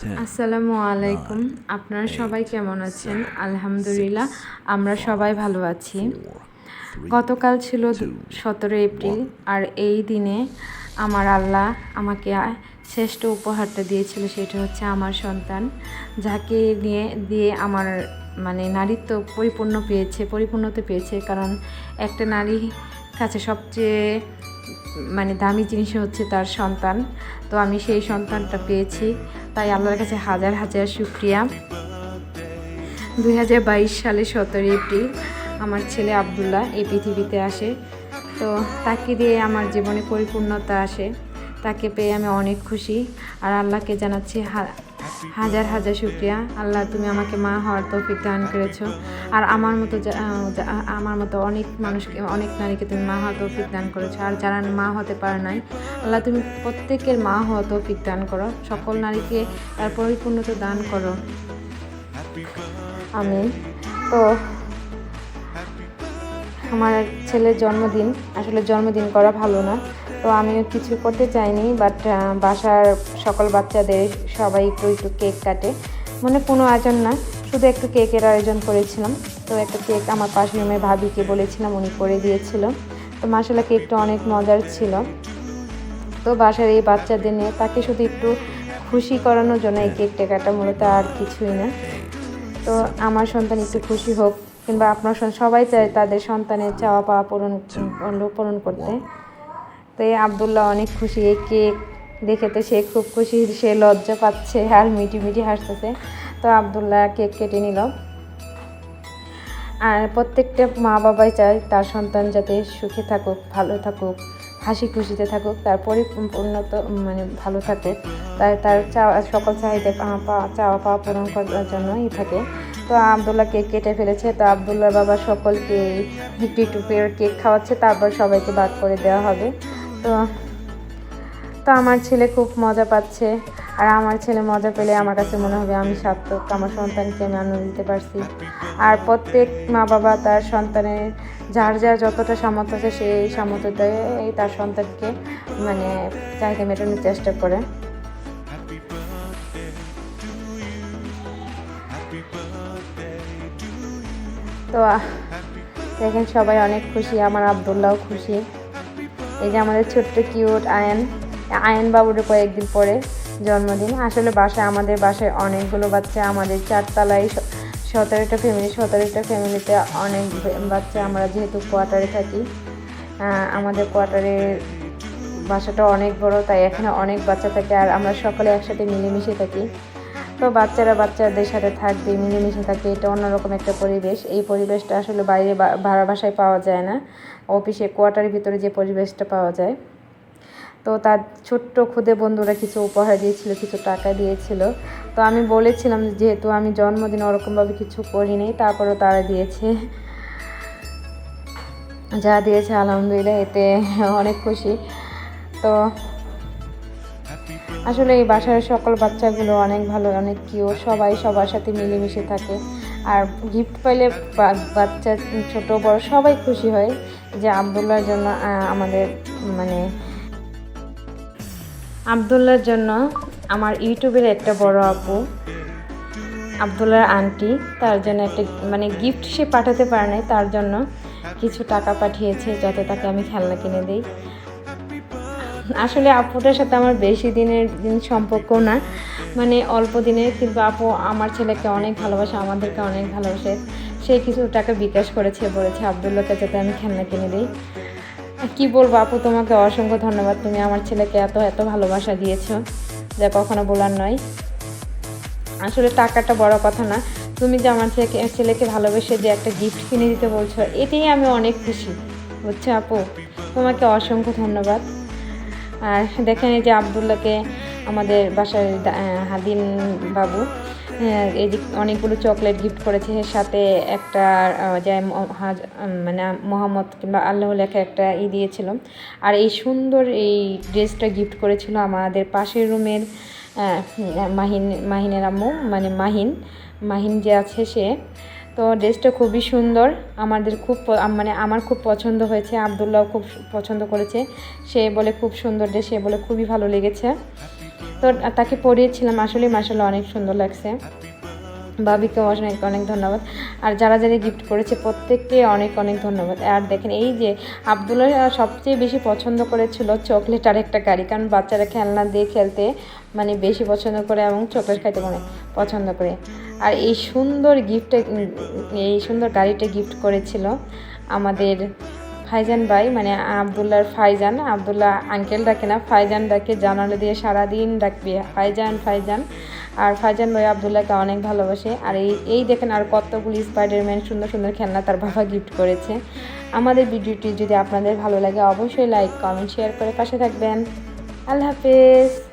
আসসালামু আলাইকুম। আপনারা সবাই কেমন আছেন? আলহামদুলিল্লাহ আমরা সবাই ভালো আছি। গতকাল ছিল সতেরো এপ্রিল আর এই দিনে আমার আল্লাহ আমাকে শ্রেষ্ঠ উপহারটা দিয়েছিল সেটা হচ্ছে আমার সন্তান যাকে নিয়ে দিয়ে আমার মানে নারীত্ব পরিপূর্ণ পেয়েছে পরিপূর্ণতা পেয়েছে কারণ একটা নারী কাছে সবচেয়ে মানে দামি জিনিস হচ্ছে তার সন্তান। তো আমি সেই সন্তানটা পেয়েছি। তাই আল্লাহর কাছে হাজার হাজার শুক্রিয়া। দুই হাজার বাইশ সালে সতেরো এপ্রিল আমার ছেলে আবদুল্লাহ এই পৃথিবীতে আসে। তো তাকে দিয়ে আমার জীবনে পরিপূর্ণতা আসে। তাকে পেয়ে আমি অনেক খুশি। আর আল্লাহকে জানাচ্ছি হাজার হাজার শুক্রিয়া। আল্লাহ, তুমি আমাকে মা হওয়ার তৌফিক দান করেছ। আর আমার মতো আমার মতো অনেক মানুষকে, অনেক নারীকে তুমি মা হওয়ার তৌফিক দান করেছ। আর যারা মা হতে পারে নাই, আল্লাহ, তুমি প্রত্যেকের মা হওয়া তৌফিক দান করো। সকল নারীকে তার পরিপূর্ণতা দান করো। আমি তো, আমার ছেলের জন্মদিন, আসলে জন্মদিন করা ভালো না। তো আমিও কিছু করতে চাইনি বাট বাসার সকল বাচ্চাদের সবাই একটু একটু কেক কাটে। মানে কোনো আয়োজন না, শুধু একটু কেকের আয়োজন করেছিলাম। তো একটা কেক আমার পাশের রুমে ভাবিকে বলেছিলাম, উনি করে দিয়েছিল। তো মাসালা কেকটা অনেক মজার ছিল। তো বাসার এই বাচ্চাদের নিয়ে তাকে শুধু একটু খুশি করানোর জন্য এই কেকটা কাটা মূলত আর কিছুই না। তো আমার সন্তান একটু খুশি হোক, কিংবা আপনার সবাই চায় তাদের সন্তানের চাওয়া পাওয়া পূরণ পূরণ করতে। তো এই আবদুল্লাহ অনেক খুশি, এই কেক দেখে তো সে খুব খুশি, সে লজ্জা পাচ্ছে আর মিটি মিটি হাসতেছে। তো আবদুল্লাহ কেক কেটে নিল। আর প্রত্যেকটা মা বাবাই চায় তার সন্তান যাতে সুখে থাকুক, ভালো থাকুক, হাসি খুশিতে থাকুক, তার পরিপূর্ণত মানে ভালো থাকে। তাই তার চাওয়া, সকল চাহিদা চাওয়া, পাওয়া পূরণ করার জন্যই থাকে। তো আবদুল্লাহ কেক কেটে ফেলেছে। তো আবদুল্লাহ বাবা সকলকে একটু একটু কেক খাওয়াচ্ছে। তারপর সবাইকে বাদ করে দেওয়া হবে। তো তো আমার ছেলে খুব মজা পাচ্ছে। আর আমার ছেলে মজা পেলে আমার কাছে মনে হবে আমি সার্থক, আমার সন্তানকে আমি আনন্দ দিতে পারছি। আর প্রত্যেক মা বাবা তার সন্তানের যার যার যতটা সামর্থ্য আছে সেই সামর্থ্য এই তার সন্তানকে মানে চাহিদা মেটানোর চেষ্টা করে। তো দেখেন সবাই অনেক খুশি, আমার আবদুল্লাও খুশি। এই যে আমাদের ছোট্ট কিউট আয়ন। আয়ন বাবুর কয়েকদিন পরে জন্মদিন। আসলে বাসায় আমাদের বাসায় অনেকগুলো বাচ্চা, আমাদের চারতলায় সতেরোটা ফ্যামিলি সতেরোটা ফ্যামিলিতে অনেক বাচ্চা আমরা যেহেতু কোয়ার্টারে থাকি। আমাদের কোয়ার্টারের বাসাটা অনেক বড়, তাই এখানে অনেক বাচ্চা থাকে আর আমরা সকলে একসাথে মিলেমিশে থাকি। তো বাচ্চারা বাচ্চাদের সাথে থাকবে, মিলেমিশে থাকবে এটা অন্যরকম একটা পরিবেশ। এই পরিবেশটা আসলে বাইরে ভাড়া বাসায় পাওয়া যায় না। অফিসে কোয়ার্টারের ভিতরে যে পরিবেশটা পাওয়া যায়। তো তার ছোট্ট খুদে বন্ধুরা কিছু উপহার দিয়েছিল, কিছু টাকা দিয়েছিল। তো আমি বলেছিলাম যেহেতু আমি জন্মদিন ওরকমভাবে কিছু করিনি, তারপরেও তারা দিয়েছে। যা দিয়েছে, আলহামদুলিল্লাহ, এতে অনেক খুশি। তো আসলে এই বাসার সকল বাচ্চাগুলো অনেক ভালো, অনেক কিউ সবাই সবার সাথে মিলেমিশে থাকে। আর গিফট পাইলে বাচ্চা, ছোট, বড় সবাই খুশি হয় যে আবদুল্লার জন্য আমাদের মানে আবদুল্লার জন্য আমার ইউটিউবের একটা বড় আপু, আবদুল্লার আন্টি, তার জন্য একটা মানে গিফট সে পাঠাতে পারে নাই, তার জন্য কিছু টাকা পাঠিয়েছে যাতে তাকে আমি খেলনা কিনে দিই। আসলে আপুটার সাথে আমার বেশি দিনের দিন সম্পর্ক না মানে অল্প দিনের, কিন্তু আপু আমার ছেলেকে অনেক ভালোবাসে, আমাদেরকে অনেক ভালোবাসে। সে কিছু টাকা বিকাশ করেছে, বলেছে আবদুল্লাহকে যাতে আমি খেলনা কিনে দিই। কি বলব আপু, তোমাকে অসংখ্য ধন্যবাদ। তুমি আমার ছেলেকে এত এত ভালোবাসা দিয়েছ, যা কখনো বলার নয়। আসলে টাকাটা বড় কথা না। তুমি যে আমার ছেলেকে ছেলেকে ভালোবেসে যে একটা গিফট কিনে দিতে বলছো এটাই আমি অনেক খুশি, বুঝছ আপু? তোমাকে অসংখ্য ধন্যবাদ। আর দেখেন এই যে আবদুল্লাহকে আমাদের বাসার হাদিন বাবু এই যে অনেকগুলো চকলেট গিফট করেছে সাথে একটা মানে মোহাম্মদ কিংবা আল্লাহ লেখা একটা ই দিয়েছিল। আর এই সুন্দর এই ড্রেসটা গিফট করেছিল আমাদের পাশের রুমের মাহিন, মাহিনের আম্মু মানে মাহিন মাহিন যে আছে সে। তো ড্রেসটা খুবই সুন্দর, আমাদের খুব মানে আমার খুব পছন্দ হয়েছে, আবদুল্লাহ খুব পছন্দ করেছে। সে বলে খুব সুন্দর ড্রেস, সে বলে খুবই ভালো লেগেছে। তো তাকে পড়িয়েছিলাম। আসলে মাসাল্লাহ অনেক সুন্দর লাগছে। ভাবিকে অনেক অনেক ধন্যবাদ। আর যারা যারা গিফট করেছে, প্রত্যেককে অনেক অনেক ধন্যবাদ। আর দেখেন, এই যে আবদুল্লাহ সবচেয়ে বেশি পছন্দ করেছিল চকলেট আর একটা গাড়ি, কারণ বাচ্চারা খেলনা দিয়ে খেলতে মানে বেশি পছন্দ করে এবং চকলেট খাইতে মানে পছন্দ করে। আর এই সুন্দর গিফটটা এই সুন্দর গাড়িটা গিফট করেছিল আমাদের ফাইজান ভাই মানে আবদুল্লার ফাইজান, আবদুল্লাহ আঙ্কেল ডাকে না, ফাইজান ডাকে, জানালে দিয়ে সারাদিন ডাকবে, ফাইজান ফাইজান। আর ফাইজান ভাই আবদুল্লাহকে অনেক ভালোবাসে। আর এই এই দেখেন আর কতগুলি স্পাইডারম্যান সুন্দর সুন্দর খেলনা তার বাবা গিফট করেছে। আমাদের ভিডিওটি যদি আপনাদের ভালো লাগে, অবশ্যই লাইক কমেন্ট শেয়ার করে পাশে থাকবেন। আল্লাহ হাফেজ।